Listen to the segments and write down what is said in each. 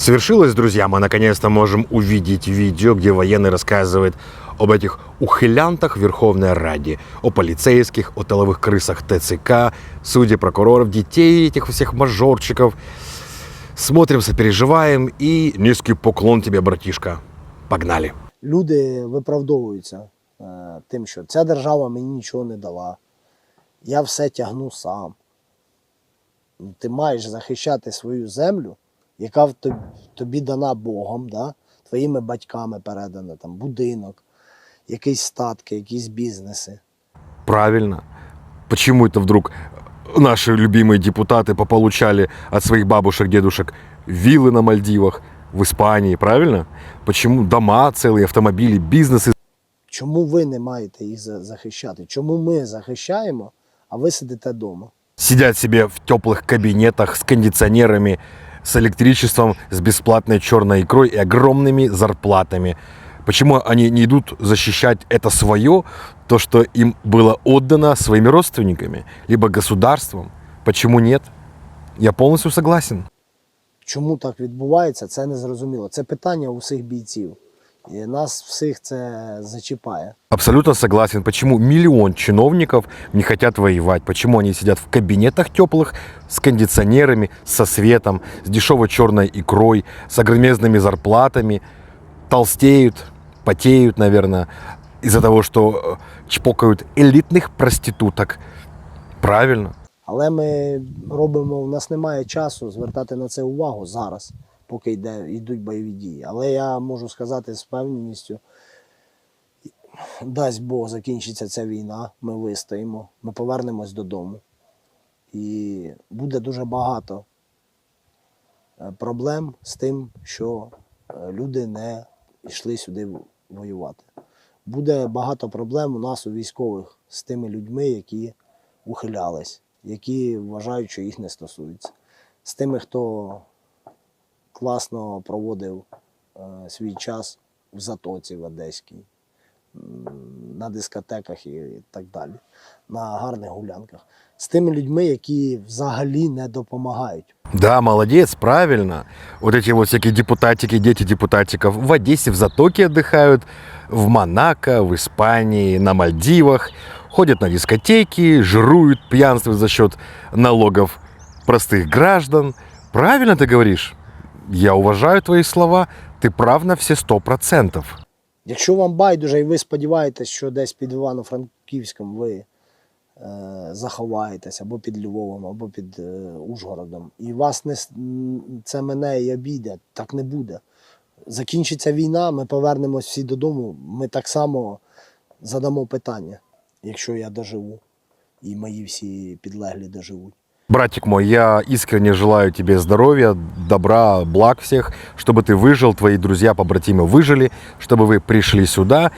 Свершилось, друзья, мы наконец-то можем увидеть видео, где военный рассказывает об этих ухилянтах Верховной Ради, о полицейских, о тыловых крысах ТЦК, судей, прокуроров, детей этих всех мажорчиков. Смотрим, сопереживаем и низкий поклон тебе, братишка. Погнали. люди виправдовуються е, тим, що ця держава мені нічого не дала. Я все тягну сам. Ну, Ти маєш захищати свою землю, яка в тобі, тобі дана Богом, да? твоїми батьками передана, там, будинок, якісь статки, якісь бізнеси. Правильно. Почему это вдруг наши любимые депутаты пополучали от своих бабушек, дедушек виллы на Мальдивах, в Испании, правильно? Почему дома целые, автомобили, бизнесы Чому ви не маєте їх за- захищати? Чому ми захищаємо, а ви сидите вдома? сидят себе в теплых кабинетах с кондиционерами, с электричеством, с бесплатной черной икрой и огромными зарплатами. Почему они не идут защищать это свое, то, что им было отдано своими родственниками, либо государством? Почему нет? Я полностью согласен. Чому так відбувається, це не зрозуміло. Це питання у всіх бійців. І нас всіх це зачіпає. Абсолютно согласен. Почему миллион чиновников не хотят воевать? Почему они сидят в кабинетах теплых с кондиционерами, со светом, с дешевой черной икрой, с огромезными зарплатами, толстеют, потеют, наверное, из-за того, что э, чпокают элитных проституток. Правильно. Але ми робимо, у нас немає часу звертати на це увагу зараз, Поки йде, йдуть бойові дії. Але я можу сказати з впевненістю, дасть Бог закінчиться ця війна, ми вистоїмо, ми повернемось додому. І буде дуже багато е, проблем з тим, що е, люди не йшли сюди воювати. Буде багато проблем у нас у військових з тими людьми, які ухилялись, які вважають, що їх не стосується. З тими, хто класно проводив е, свій час в Затоці в Одеській, м, на дискотеках і так далі, на гарних гулянках. З тими людьми, які взагалі не допомагають. Да, молодец, правильно. Вот эти вот всякие депутатики, дети депутатиков в Одессе, в Затоке отдыхают, в Монако, в Испании, на Мальдивах, ходят на дискотеки, жируют, пьянствуют за счет налогов простых граждан. Правильно ты говоришь? Я уважаю твои слова, ты прав на сто процентов. Якщо вам байдуже і ви сподіваєтесь, що десь під Івано-Франківськом ви е, заховаєтесь або під Львовом, або під е, Ужгородом, і вас не це мене і обійде, так не буде. Закінчиться війна, ми повернемось всі додому. Ми так само задамо питання, якщо я доживу, і мої всі підлеглі доживуть. Братик мой, я искренне желаю тебе здоровья, добра, благ всех, чтобы ты выжил, твои друзья, побратимы выжили, чтобы вы пришли сюда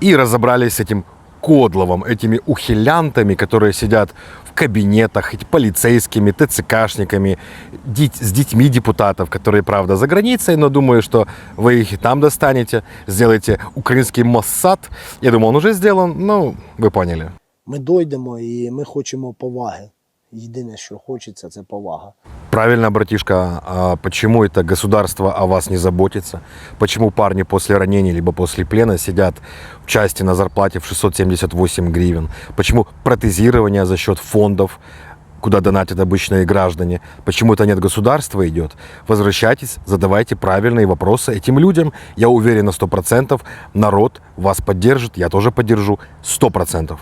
и разобрались с этим Кодловым, этими ухилянтами, которые сидят в кабинетах, полицейскими, ТЦКшниками, с детьми депутатов, которые, правда, за границей, но думаю, что вы их и там достанете, сделаете украинский Моссад. Я думаю, он уже сделан, ну, вы поняли. Ми дойдемо і ми хочемо поваги. Єдине, що хочеться, це повага. Правильно, братишка, а почему это государство о вас не заботится? Почему парни после ранения либо после плена сидят в части на зарплате в 678 гривен? Почему протезирование за счет фондов, куда донатят обычные граждане? Почему это нет государства идет? Возвращайтесь, задавайте правильные вопросы этим людям. Я уверен на 100%, народ вас поддержит, я тоже поддержу 100%.